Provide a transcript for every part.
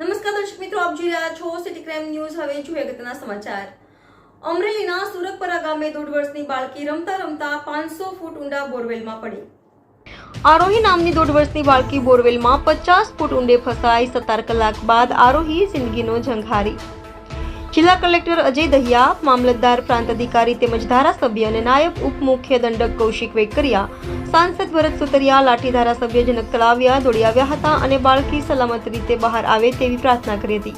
નમસ્કાર દર્શક મિત્રો, આપ જોઈ રહ્યા છો સિટી ક્રાઇમ ન્યૂઝ હવે જોઈએ અગત્યના સમાચાર. અમરેલીના સુરતપરા ગામે દોઢ વર્ષની બાળકી રમતા રમતા પાંચસો ફૂટ ઊંડા બોરવેલમાં પડી. આરોહી નામની દોઢ વર્ષની બાળકી બોરવેલમાં પચાસ ફૂટ ઊંડે ફસાઈ સત્તર કલાક બાદ આરોહી જિંદગીનો જંઘારી જિલ્લા કલેક્ટર અજય દહિયા, મામલતદાર પ્રાંત અધિકારી તેમજ ધારાસભ્ય અને નાયબ ઉપમુખ્ય દંડક કૌશિક વેકરિયા, સાંસદ ભરત સુતરિયા, લાઠી ધારાસભ્ય જનક તળાવિયા દોડી આવ્યા હતા અને બાળકી સલામત રીતે બહાર આવે તેવી પ્રાર્થના કરી હતી.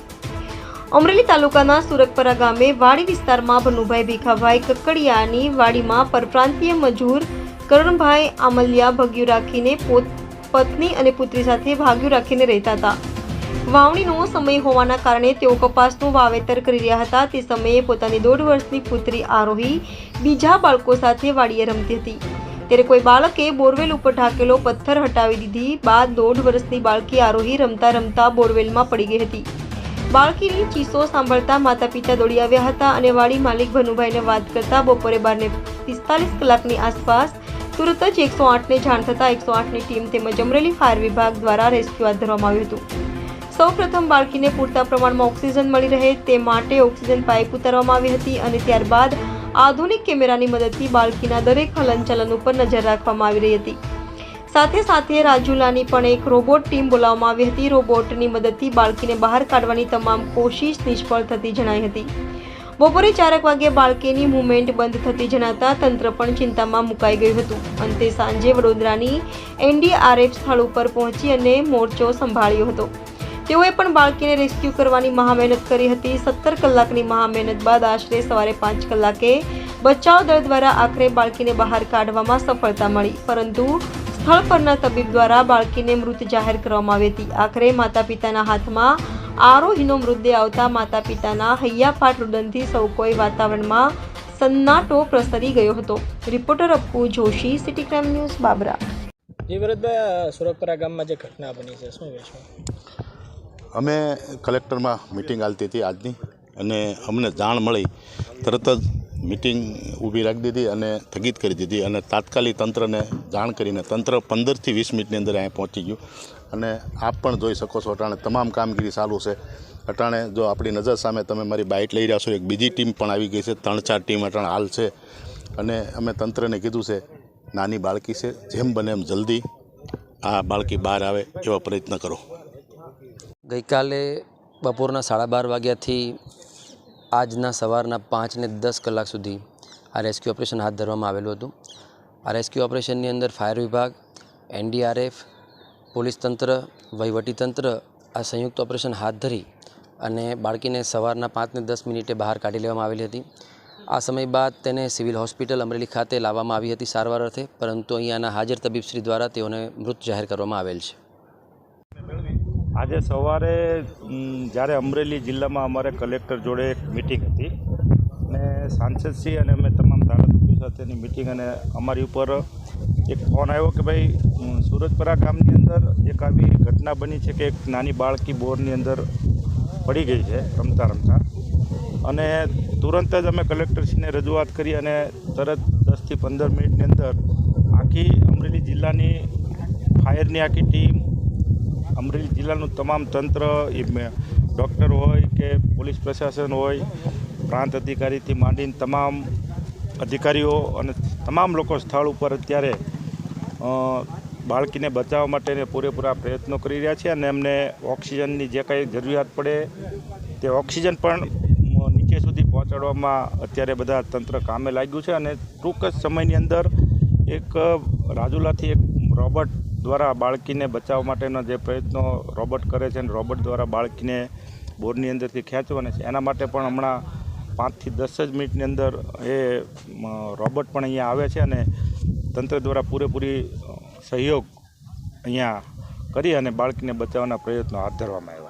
અમરેલી તાલુકાના સુરતપરા ગામે વાડી વિસ્તારમાં ભનુભાઈ ભીખાભાઈ કકડિયાની વાડીમાં પરપ્રાંતીય મજૂર કરણભાઈ આમલિયા ભગ્યું રાખીને પોત, પત્ની અને પુત્રી સાથે ભાગ્યું રાખીને રહેતા હતા. વાવણીનો સમય હોવાના કારણે તેઓ કપાસનું વાવેતર કરી રહ્યા હતા. તે સમયે પોતાની દોઢ વર્ષની પુત્રી આરોહી બીજા બાળકો સાથે વાડીએ રમતી હતી. ત્યારે કોઈ બાળકે બોરવેલ ઉપર ઢાકેલો પથ્થર હટાવી દીધી બાદ દોઢ વર્ષની બાળકી આરોહી રમતા રમતા બોરવેલમાં પડી ગઈ હતી. બાળકીની ચીસો સાંભળતા માતા પિતા દોડી આવ્યા હતા અને વાડી માલિક ભનુભાઈને વાત કરતા બપોરે બારને પિસ્તાલીસ કલાકની આસપાસ તુરત જ એકસો આઠને જાણ થતાં એકસો આઠની ટીમ તેમજ અમરેલી ફાયર વિભાગ દ્વારા રેસ્ક્યુ હાથ ધરવામાં આવ્યું હતું. સૌ પ્રથમ બાળકીને પૂરતા પ્રમાણમાં ઓક્સિજન મળી રહે તે માટે ઓક્સિજન પાઇપ ઉતારવામાં આવી હતી અને ત્યારબાદ આધુનિક કેમેરાની મદદથી બાળકીના દરેક હલનચલન ઉપર નજર રાખવામાં આવી રહી હતી. સાથે સાથે રાજુલાની પણ એક રોબોટ ટીમ બોલાવવામાં આવી હતી. રોબોટની મદદથી બાળકીને બહાર કાઢવાની તમામ કોશિશ નિષ્ફળ થતી જણાઈ હતી. બપોરે ચારક વાગે બાળકીની મુવમેન્ટ બંધ થતી જણાતા તંત્ર પણ ચિંતામાં મુકાઈ ગયું હતું. અંતે સાંજે વડોદરાની એનડીઆરએફ સ્થળ ઉપર પહોંચી અને મોરચો સંભાળ્યો હતો. તેઓએ પણ બાળકીને રેસ્ક્યુ કરવાની મહામહેનત કરી હતી. સત્તર કલાકની મહામહેનત બાદ આશરે સવારે પાંચ કલાકે બચાવ દળ દ્વારા આખરે બાળકીને બહાર કાઢવામાં સફળતા મળી. પરંતુ સ્થળ પરના તબીબ દ્વારા બાળકીને મૃત જાહેર કરવામાં આવી હતી. આખરે માતા પિતાના હાથમાં આરોહીનો મૃતદેહ આવતા માતા પિતાના હૈયાફાટ રુદનથી સૌ કોઈ વાતાવરણમાં સન્નાટો પ્રસરી ગયો હતો. Reporter Appu Joshi city crime news Babra. જી ભરતભાઈ સુરતપરા ગામમાં જે ઘટના બની છે, શું કહેશો? અમે કલેક્ટરમાં મિટિંગ હાલતી હતી આજની અને અમને જાણ મળી, તરત જ મિટિંગ ઊભી રાખી દીધી અને સ્થગિત કરી દીધી અને તાત્કાલિક તંત્રને જાણ કરીને, તંત્ર પંદરથી વીસ મિનિટની અંદર અહીંયા પહોંચી ગયું. અને આપ પણ જોઈ શકો છો, અટાણે તમામ કામગીરી ચાલુ છે. અટાણે જો આપણી નજર સામે તમે મારી બાઇટ લઈ રહ્યા છો, એક બીજી ટીમ પણ આવી ગઈ છે, ત્રણ ચાર ટીમ અટાણે હાલ છે. અને અમે તંત્રને કીધું છે, નાની બાળકી છે, જેમ બને એમ જલ્દી આ બાળકી બહાર આવે એવા પ્રયત્ન કરો. ગઈકાલે બપોરના સાડા બાર વાગ્યાથી આજના સવારના પાંચને દસ કલાક સુધી આ રેસ્ક્યુ ઓપરેશન હાથ ધરવામાં આવેલું હતું. આ રેસ્ક્યુ ઓપરેશનની અંદર ફાયર વિભાગ, એનડીઆરએફ, પોલીસ તંત્ર વહીવટીતંત્ર આ સંયુક્ત ઓપરેશન હાથ ધરી અને બાળકીને સવારના પાંચ ને દસ મિનિટે બહાર કાઢી લેવામાં આવેલી હતી. આ સમય બાદ તેને સિવિલ હોસ્પિટલ અમરેલી ખાતે લાવવામાં આવી હતી સારવાર અર્થે, પરંતુ અહીંયાના હાજર તબીબશ્રી દ્વારા તેઓને મૃત જાહેર કરવામાં આવેલ છે. આજે સવારે જ્યારે અમરેલી જિલ્લામાં અમારે કલેક્ટર જોડે એક મિટિંગ હતી અને સાંસદશ્રી અને અમે તમામ ધારાસભ્યો સાથેની મિટિંગ અને અમારી ઉપર એક ફોન આવ્યો કે ભાઈ ઉમ, સુરતપરા ગામની અંદર એક આવી ઘટના બની છે કે એક નાની બાળકી બોરની અંદર પડી ગઈ છે રમતા રમતા. અને તુરંત જ અમે કલેક્ટરશ્રીને રજૂઆત કરી અને તરત દસથી પંદર મિનિટની અંદર આખી અમરેલી જિલ્લાની ફાયરની આખી ટીમ અમરેલી જિલ્લાનું તમામ તંત્ર, એ ડૉક્ટર હોય કે પોલીસ પ્રશાસન હોય, પ્રાંત અધિકારીથી માંડીને તમામ અધિકારીઓ અને તમામ લોકો સ્થળ ઉપર અત્યારે બાળકીને બચાવવા માટેને પૂરેપૂરા પ્રયત્નો કરી રહ્યા છે અને એમને ઓક્સિજનની જે કંઈ જરૂરિયાત પડે, તે ઓક્સિજન પણ નીચે સુધી પહોંચાડવામાં અત્યારે બધા તંત્ર કામે લાગ્યું છે અને ટૂંક જ સમયની અંદર એક રાજુલાથી એક રોબોટ દ્વારા બાળકીને બચાવવા માટેના જે પ્રયત્નો રોબોટ કરે છે અને રોબોટ દ્વારા બાળકીને બોરની અંદરથી ખેંચવાના છે. એના માટે પણ હમણાં પાંચથી દસ જ મિનિટની અંદર એ રોબોટ પણ અહીંયા આવે છે અને તંત્ર દ્વારા પૂરેપૂરી સહયોગ અહીંયા કરી અને બાળકીને બચાવવાના પ્રયત્નો હાથ ધરવામાં આવ્યા